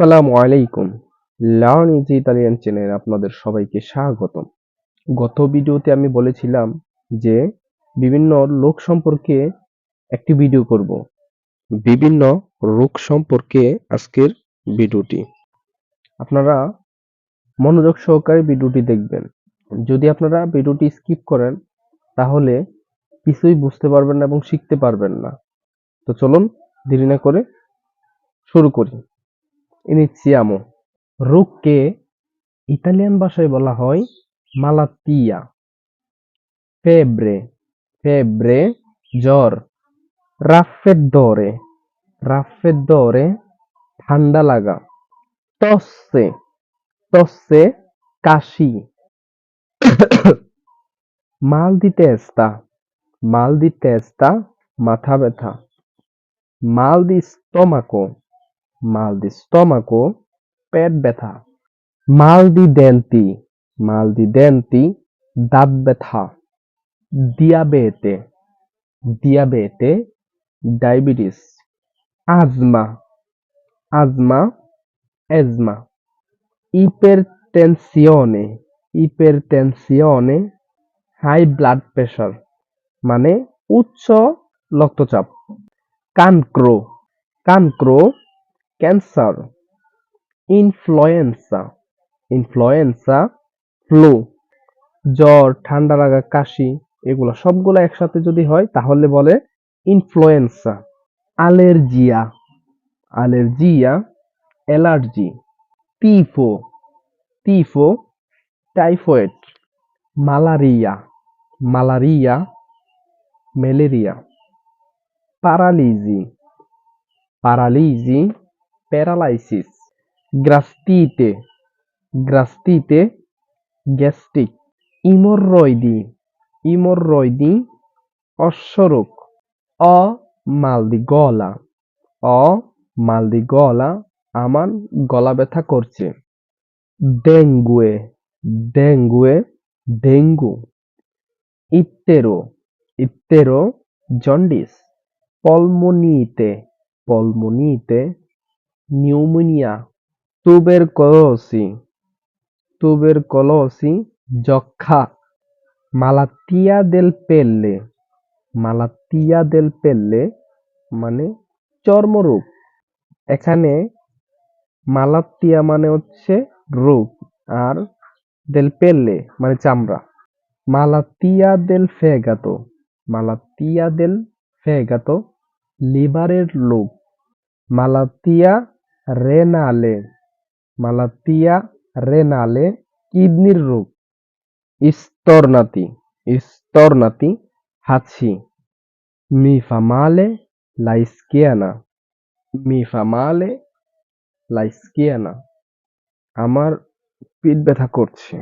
আসসালামু আলাইকুম। Learn easy Italian চ্যানেলে আপনাদের সবাইকে স্বাগতম। গত ভিডিওতে আমি বলেছিলাম যে বিভিন্ন লোক সম্পর্কে একটি ভিডিও করব। বিভিন্ন রোগ সম্পর্কে আজকের ভিডিওটি। আপনারা মনোযোগ সহকারে ভিডিওটি দেখবেন। যদি আপনারা ভিডিওটি স্কিপ করেন, তাহলে কিছুই বুঝতে পারবেন না এবং শিখতে পারবেন না। তো চলুন দেরি না করে শুরু করি। ইনিজিয়ামো রোগকে ইতালিয়ান ভাষায় বলা হয় মালাতিয়া। ফেব্রে ফেব্রে, জ্বর। রাফেদ্দরে রাফেদ্দরে ঠান্ডা লাগা। টসে টসে কাশি। মাল দি তেস্তা মাল দি তেস্তা মাথা ব্যথা। মাল দি স্টোমাকো mal di stomaco পেট ব্যথা। mal di denti mal di denti দাঁত ব্যথা। diabete diabete diabetes. Asthma asthma, asthma. ইপারটেনশনে ইপারটেনশনে হাই ব্লাড প্রেশার মানে উচ্চ রক্তচাপ। কানক্রো কানক্রো ক্যান্সার ইনফ্লুয়েঞ্জা ইনফ্লুয়েঞ্জা ফ্লু জ্বর, ঠান্ডা লাগা, কাশি, এগুলো সবগুলো একসাথে যদি হয়, তাহলে বলে ইনফ্লুয়েঞ্জা অ্যালার্জিয়া অ্যালার্জিয়া অ্যালার্জি টিফো টিফো টাইফয়েড মালারিয়া মালারিয়া ম্যালেরিয়া প্যারালিজি প্যারালিজি প্যারালাইসিস, গ্রাস্টিতে গ্রাস্টিতে গ্যাস্ট্রিক ইমোরয়েডি ইমোরয়েডি অশ্বরোগ অ মালদি গলা অ মালদি গলা আমার গলা ব্যথা করছে। ডেঙ্গুয়ে ডেঙ্গুয়ে, ডেঙ্গু ইত্তেরো ইত্তেরো জন্ডিস, পলমোনিতে পলমোনিতে নিউমোনিয়া তুবেরকলোসি তুবেরকলোসি যক্ষা, মালাতিয়া দেল পেল্লে মালাতিয়া দেল পেল্লে মানে চর্মরোগ। এখানে মালাতিয়া মানে হচ্ছে রোগ আর দেল পেল্লে মানে চামড়া। মালাতিয়া দেল ফেগাতো মালাতিয়া দেল ফেগাতো লিভারের রোগ। মালাতিয়া রেনালে মালাতিয়া রেনালে কিডনির রোগ স্তরনাতি স্তরনাতি হাঁচি মিফামালে লাইস্কিয়ানা মিফামালে লাইস্কিয়ানা আমার পিঠ ব্যথা করছে।